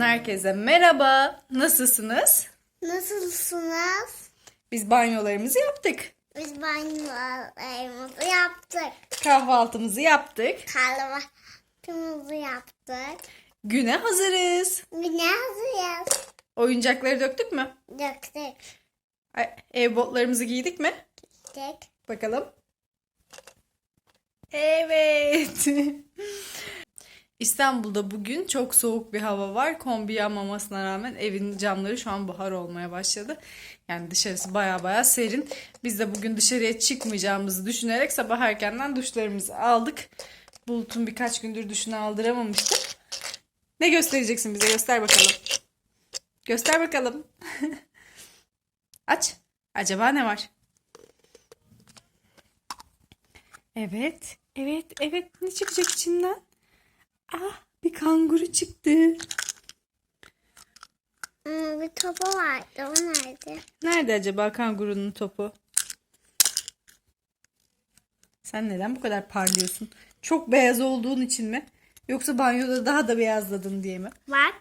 kanalından herkese merhaba. Nasılsınız? Nasılsınız? Biz banyolarımızı yaptık. Biz banyolarımızı yaptık. Kahvaltımızı yaptık. Kahvaltımızı yaptık. Güne hazırız. Güne hazırız. Oyuncakları döktük mü? Döktük. Ev botlarımızı giydik mi? Tek. Bakalım. Evet. İstanbul'da bugün çok soğuk bir hava var. Kombi yanmamasına rağmen evin camları şu an buhar olmaya başladı. Yani dışarısı baya baya serin. Biz de bugün dışarıya çıkmayacağımızı düşünerek sabah erkenden duşlarımızı aldık. Bulut'un birkaç gündür duşunu aldıramamıştım. Ne göstereceksin bize? Göster bakalım. Göster bakalım. Aç. Acaba ne var? Evet. Evet. Evet. Ne çıkacak içinden? Ah bir kanguru çıktı. Hmm, bir topu vardı. O nerede? Nerede acaba kangurunun topu? Sen neden bu kadar parlıyorsun? Çok beyaz olduğun için mi? Yoksa banyoda daha da beyazladın diye mi? Bak.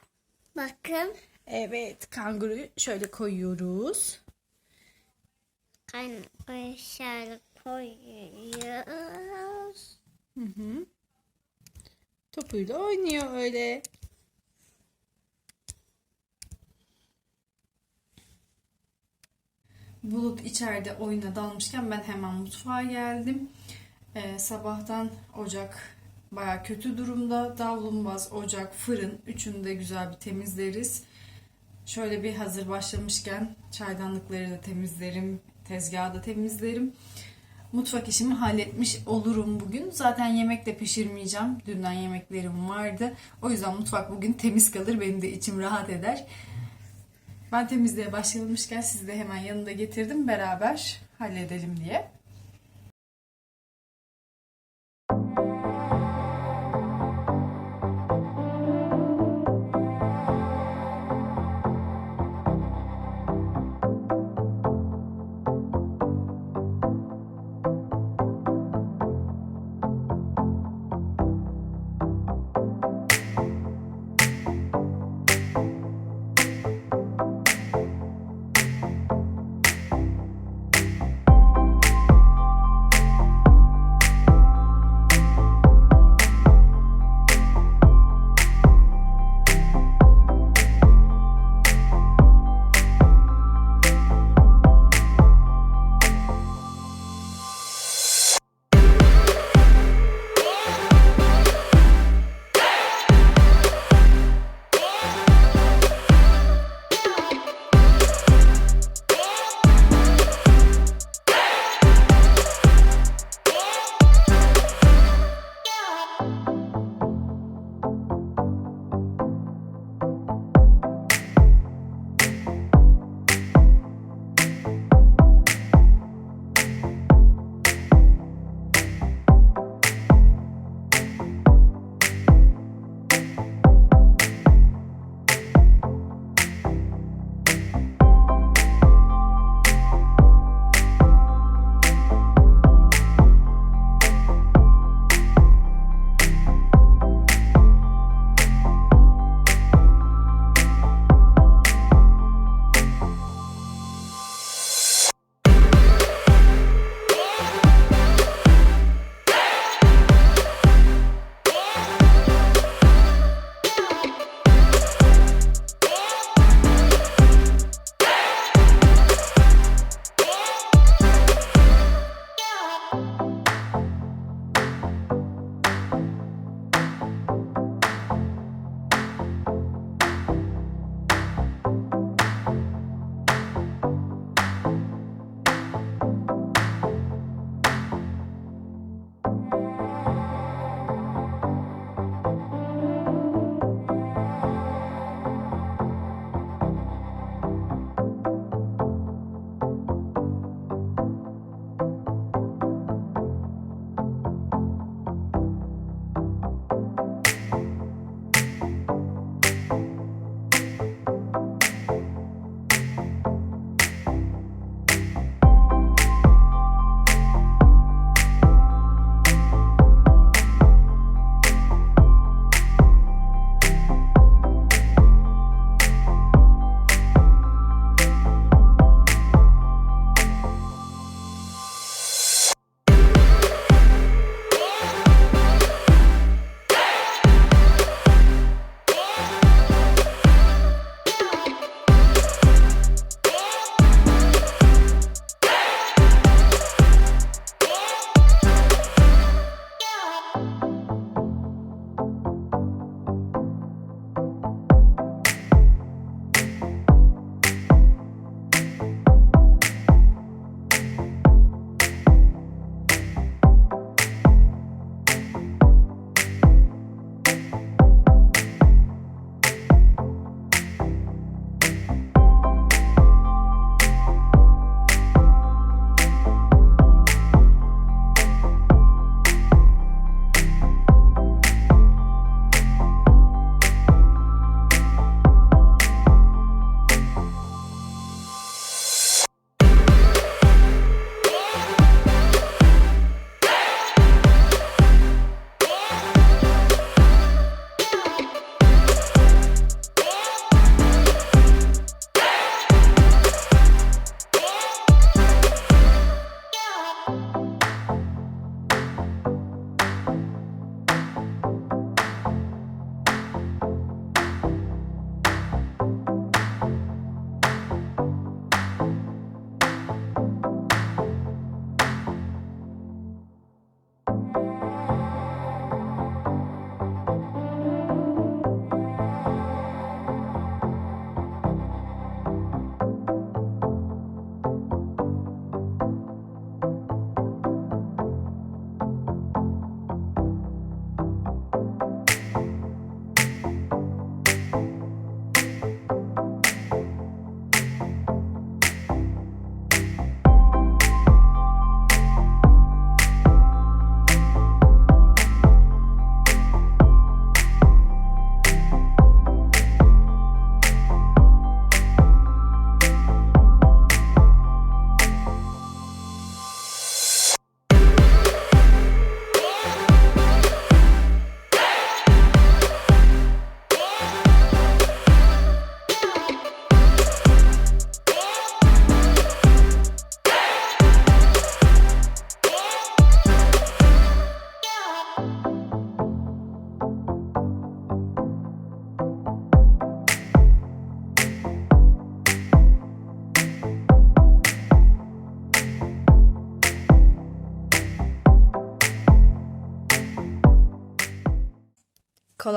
Bakın. Evet, kanguruyu şöyle koyuyoruz. Kan şöyle koyuyoruz. Hı hı. Topuyla oynuyor öyle. Bulut içeride oyuna dalmışken ben hemen mutfağa geldim. Ee, sabahtan ocak baya kötü durumda. Davlumbaz, ocak, fırın üçünü de güzel bir temizleriz. Şöyle bir hazır başlamışken çaydanlıkları da temizlerim, tezgahı da temizlerim. Mutfak işimi halletmiş olurum bugün. Zaten yemek de pişirmeyeceğim. Dünden yemeklerim vardı. O yüzden mutfak bugün temiz kalır. Benim de içim rahat eder. Ben temizliğe başlamışken sizi de hemen yanında getirdim. Beraber halledelim diye.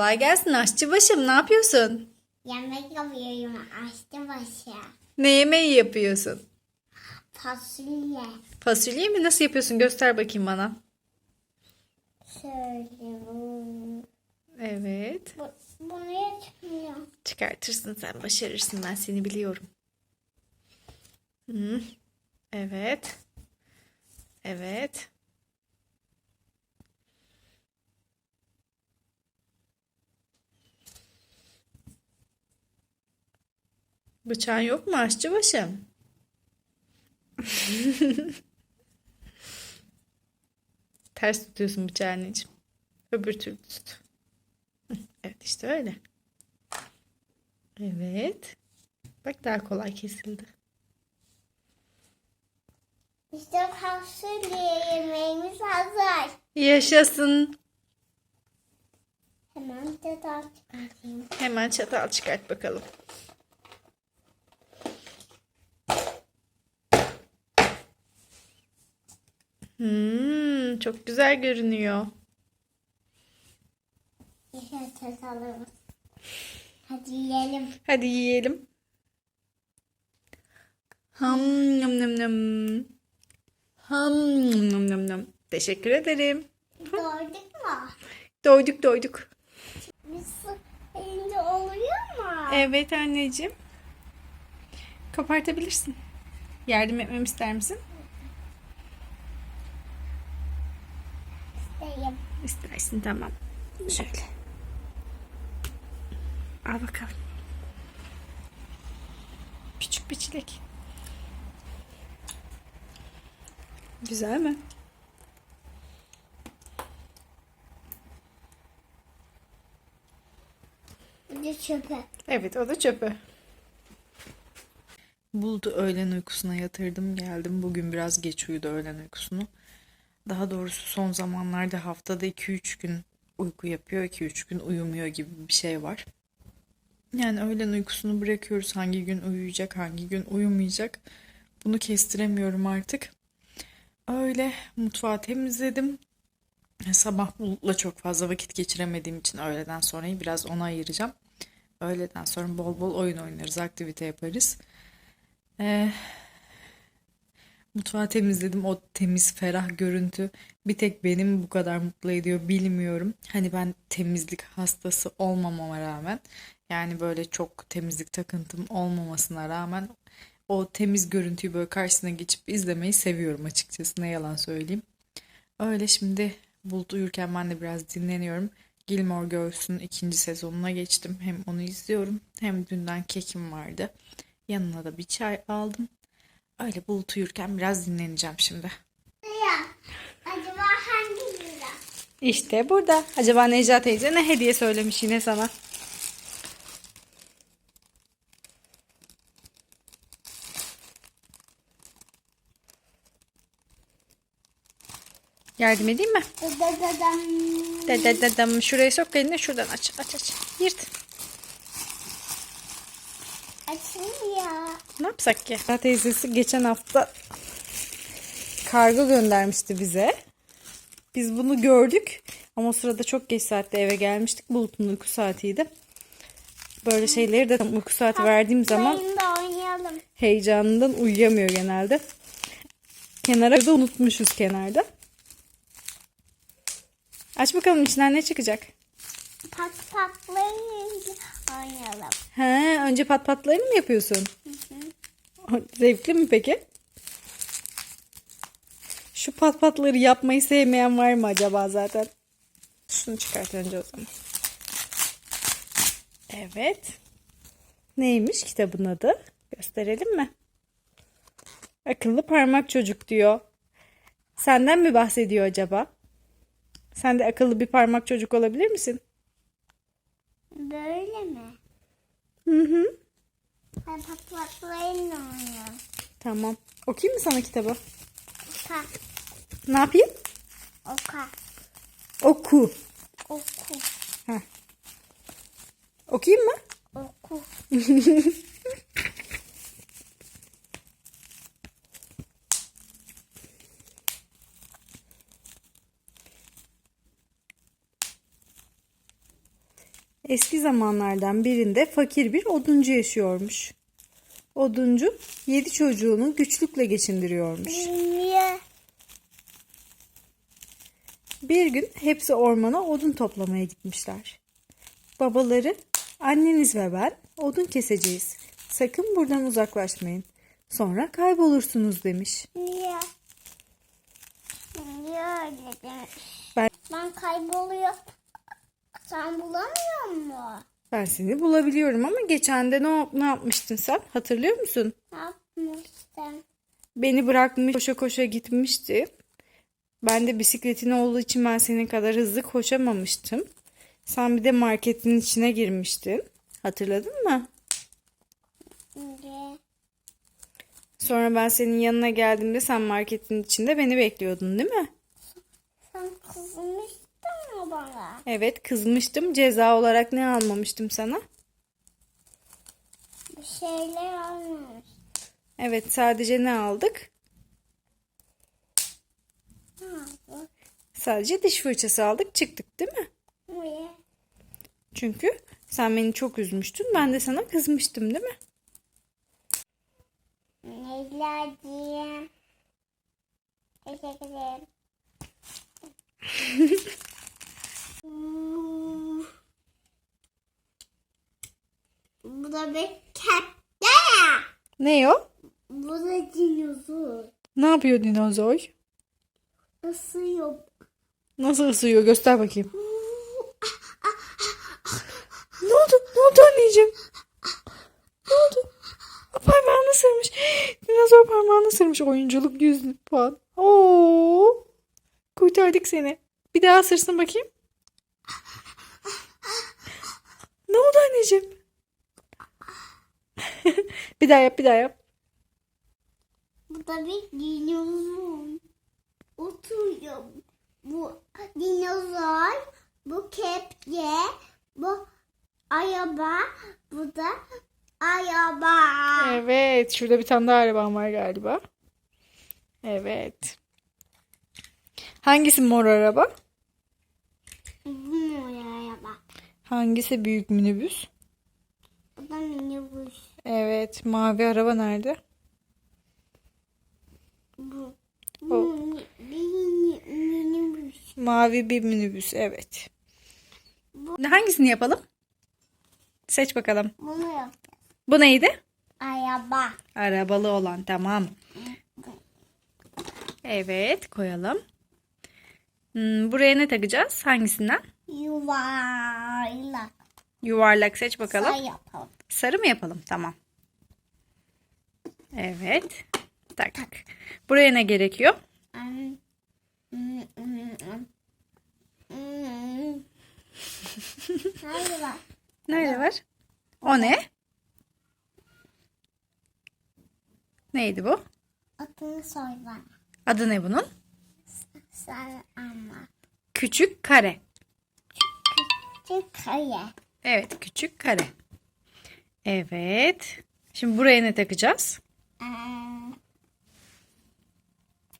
Kolay gelsin aşçı başım. Ne yapıyorsun? Yemek yapıyorum açtı başı. Ne yemeği yapıyorsun? Fasulye. Fasulye mi? Nasıl yapıyorsun? Göster bakayım bana. Şöyle. Evet. bu bunu yetmiyor. Çıkartırsın sen. Başarırsın. Ben seni biliyorum. Hı. Evet. Evet. Bıçağın yok mu aşçı başım? Ters tutuyorsun bıçağı anneciğim. Öbür türlü tut. Evet işte öyle. Evet. Bak daha kolay kesildi. İşte fasulye yemeğimiz hazır. Yaşasın. Hemen daha çıkartayım. Hemen çatal çıkart bakalım. Hmm, çok güzel görünüyor. Hadi yiyelim. Hadi yiyelim. Ham nam nam nam. Ham nam nam nam. Teşekkür ederim. Doyduk mu? Doyduk doyduk. Yiyince oluyor mu? Evet anneciğim. Kopartabilirsin. Yardım etmemi ister misin? İsteyim. İstersin tamam. Şöyle. Al bakalım. Küçük bir çilek. Güzel mi? Bir de çöpe. Evet o da çöpü. Buldu öğlen uykusuna yatırdım geldim. Bugün biraz geç uyudu öğlen uykusunu. Daha doğrusu son zamanlarda haftada 2-3 gün uyku yapıyor, 2-3 gün uyumuyor gibi bir şey var. Yani öğlen uykusunu bırakıyoruz. Hangi gün uyuyacak, hangi gün uyumayacak. Bunu kestiremiyorum artık. Öyle mutfağı temizledim. Sabah Bulut'la çok fazla vakit geçiremediğim için öğleden sonrayı biraz ona ayıracağım. Öğleden sonra bol bol oyun oynarız, aktivite yaparız. Ee, mutfağı temizledim. O temiz, ferah görüntü bir tek benim bu kadar mutlu ediyor bilmiyorum. Hani ben temizlik hastası olmamama rağmen yani böyle çok temizlik takıntım olmamasına rağmen o temiz görüntüyü böyle karşısına geçip izlemeyi seviyorum açıkçası. Ne yalan söyleyeyim. Öyle şimdi Bulut uyurken ben de biraz dinleniyorum. Gilmore Girls'ün ikinci sezonuna geçtim. Hem onu izliyorum hem dünden kekim vardı. Yanına da bir çay aldım. Öyle Bulut uyurken biraz dinleneceğim şimdi. Ya, acaba hangi lira? İşte burada. Acaba Necla teyze ne hediye söylemiş yine sana? Yardım edeyim mi? Dadadam. Dedededem şuraya sok elini şuradan aç aç aç. Yırt. Açılmıyor. Ne yapsak ki? Necla teyzesi geçen hafta kargo göndermişti bize. Biz bunu gördük ama o sırada çok geç saatte eve gelmiştik. Bulut'un uyku saatiydi. Böyle şeyleri de uyku saati verdiğim zaman heyecanından uyuyamıyor genelde. Kenara da unutmuşuz kenarda. Aç bakalım içinden ne çıkacak. Pat patlayınca oynayalım. He, önce pat patlarını mı yapıyorsun? Zevkli mi peki? Şu pat patları yapmayı sevmeyen var mı acaba zaten? Şunu çıkart önce o zaman. Evet. Neymiş kitabın adı? Gösterelim mi? Akıllı parmak çocuk diyor. Senden mi bahsediyor acaba? Sen de akıllı bir parmak çocuk olabilir misin? Böyle mi? Hı hı. Ben pat patlayınca oynayalım. Tamam. Okuyayım mı sana kitabı? Oka. Ne yapayım? Oka. Oku. Oku. Heh. Okuyayım mı? Oku. Eski zamanlardan birinde fakir bir oduncu yaşıyormuş. Oduncu yedi çocuğunu güçlükle geçindiriyormuş. Niye? Bir gün hepsi ormana odun toplamaya gitmişler. Babaları, anneniz ve ben odun keseceğiz. Sakın buradan uzaklaşmayın. Sonra kaybolursunuz demiş. Niye? Niye öyle demiş? Ben- Ben kayboluyorum. Sen bulamıyor musun? Ben seni bulabiliyorum ama geçen de ne, ne yapmıştın sen? Hatırlıyor musun? Ne yapmıştın? Beni bırakmış koşa koşa gitmişti. Ben de bisikletin olduğu için ben senin kadar hızlı koşamamıştım. Sen bir de marketin içine girmiştin. Hatırladın mı? Niye? Sonra ben senin yanına geldiğimde sen marketin içinde beni bekliyordun değil mi? Sen kızmıştın mı bana? Evet kızmıştım. Ceza olarak ne almamıştım sana? Bir şeyler olmuş. Evet sadece ne aldık? Ne oldu? Sadece diş fırçası aldık çıktık değil mi? Niye? Çünkü sen beni çok üzmüştün. Ben de sana kızmıştım değil mi? Necla'cığım. Teşekkür ederim. Bu da bir kepçe. Ne o? Bu da dinozor. Ne yapıyor dinozor? Isıyor. Nasıl ısıyor? Göster bakayım. Ne oldu? Ne oldu anneciğim? Ne oldu? Parmağını ısırmış. Dinozor parmağını ısırmış. Oyunculuk 100 puan. Oo! Kurtardık seni. Bir daha ısırsın bakayım. Ne oldu anneciğim? bir daha yap, bir daha yap. Bu da bir dinozor. Oturuyor. Bu dinozor. Bu kepçe. Bu araba. Bu da araba. Evet, şurada bir tane daha arabam var galiba. Evet. Hangisi mor araba? Bu mu araba? Hangisi büyük minibüs? Bu da minibüs. Evet, mavi araba nerede? Bu. O. Bu bir minibüs. Mavi bir minibüs, evet. Hangisini yapalım? Seç bakalım. Bunu yap. Bu neydi? Araba. Arabalı olan, tamam. Evet, koyalım. Hmm, buraya ne takacağız? Hangisinden? Yuvarlak. Yuvarlak seç bakalım. Say yapalım. Sarı mı yapalım? Tamam. Evet. Taktık. Buraya ne gerekiyor? Hayır bak. Nerede var? O ne? Neydi bu? Adını soy bana. Adı ne bunun? Sen ama. Küçük kare. Çık kaya. Evet, küçük kare. Evet. Şimdi buraya ne takacağız? Hmm.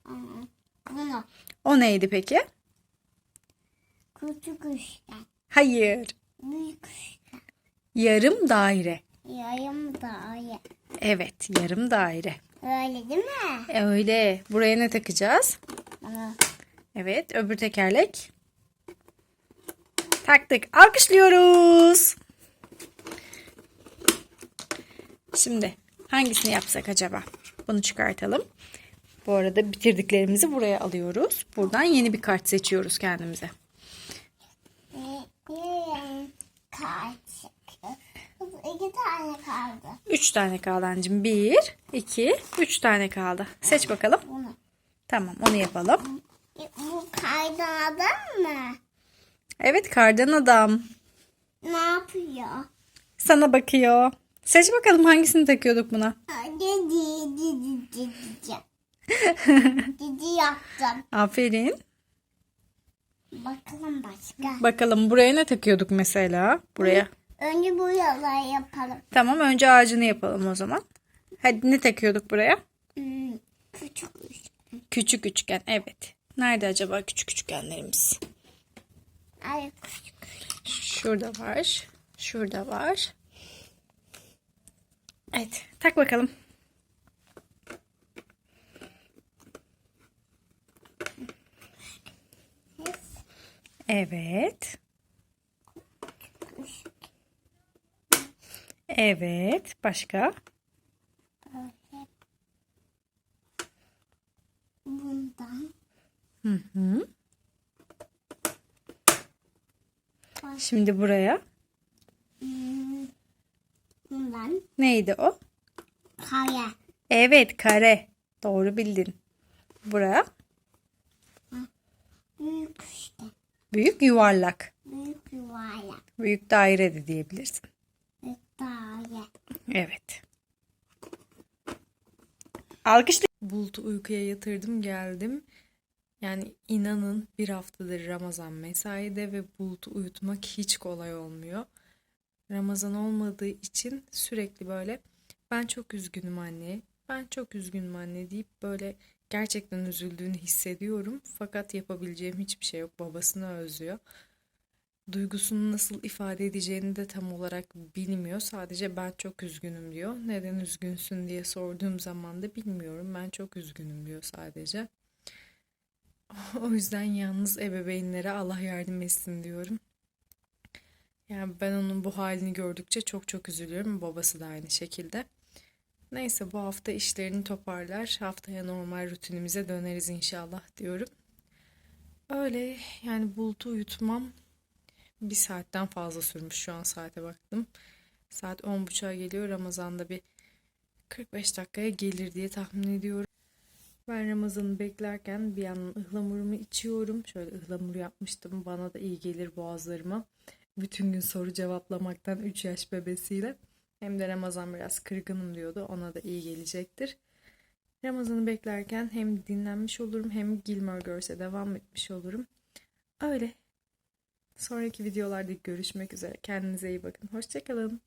Hmm. Bunu. O neydi peki? Küçük üçgen. Hayır. Büyük üçgen. Yarım daire. Yayım daire. Evet, yarım daire. Öyle değil mi? E, öyle. Buraya ne takacağız? Bunu. Evet, öbür tekerlek. Taktık. Alkışlıyoruz. Şimdi hangisini yapsak acaba? Bunu çıkartalım. Bu arada bitirdiklerimizi buraya alıyoruz. Buradan yeni bir kart seçiyoruz kendimize. İki tane kaldı. Üç tane kaldı anneciğim. Bir, iki, üç tane kaldı. Seç bakalım. Bunu. Tamam, onu yapalım. Bu kaydan adam mı? Evet, kardan adam. Ne yapıyor? Sana bakıyor. Seç bakalım hangisini takıyorduk buna. Dedi, dedi, dedi, dedi. Yaptım. Aferin. Bakalım başka. Bakalım buraya ne takıyorduk mesela? Buraya. Önce bu yalayı yapalım. Tamam önce ağacını yapalım o zaman. Hadi ne takıyorduk buraya? Hmm, küçük üçgen. Küçük üçgen. Evet. Nerede acaba küçük üçgenlerimiz? Ay. Şurada var. Şurada var. Evet. Tak bakalım. Evet. Evet. Başka? Bundan. Hı hı. Şimdi buraya. hmm, Bundan. Neydi o? Kaya. Evet, kare. Doğru bildin. Buraya. Büyük işte. Büyük yuvarlak. Büyük yuvarlak. Büyük daire de diyebilirsin. Büyük daire. Evet. Alkışlı. Bulut'u uykuya yatırdım geldim. Yani inanın bir haftadır Ramazan mesaide ve Bulut'u uyutmak hiç kolay olmuyor. Ramazan olmadığı için sürekli böyle ben çok üzgünüm anne, ben çok üzgünüm anne deyip böyle gerçekten üzüldüğünü hissediyorum. Fakat yapabileceğim hiçbir şey yok. Babasını özlüyor. Duygusunu nasıl ifade edeceğini de tam olarak bilmiyor. Sadece ben çok üzgünüm diyor. Neden üzgünsün diye sorduğum zaman da bilmiyorum. Ben çok üzgünüm diyor sadece. O yüzden yalnız ebeveynlere Allah yardım etsin diyorum. Yani ben onun bu halini gördükçe çok çok üzülüyorum. Babası da aynı şekilde. Neyse bu hafta işlerini toparlar. Haftaya normal rutinimize döneriz inşallah diyorum. Öyle yani Bulut'u uyutmam bir saatten fazla sürmüş şu an saate baktım. Saat 10.30'a geliyor. Ramazan'da bir 45 dakikaya gelir diye tahmin ediyorum. Ben Ramazan'ı beklerken bir yandan ıhlamurumu içiyorum. Şöyle ıhlamur yapmıştım. Bana da iyi gelir boğazlarıma. Bütün gün soru cevaplamaktan 3 yaş bebesiyle. Hem de Ramazan biraz kırgınım diyordu. Ona da iyi gelecektir. Ramazan'ı beklerken hem dinlenmiş olurum hem Gilmore Girls'e devam etmiş olurum. Öyle. Sonraki videolarda görüşmek üzere. Kendinize iyi bakın. Hoşçakalın.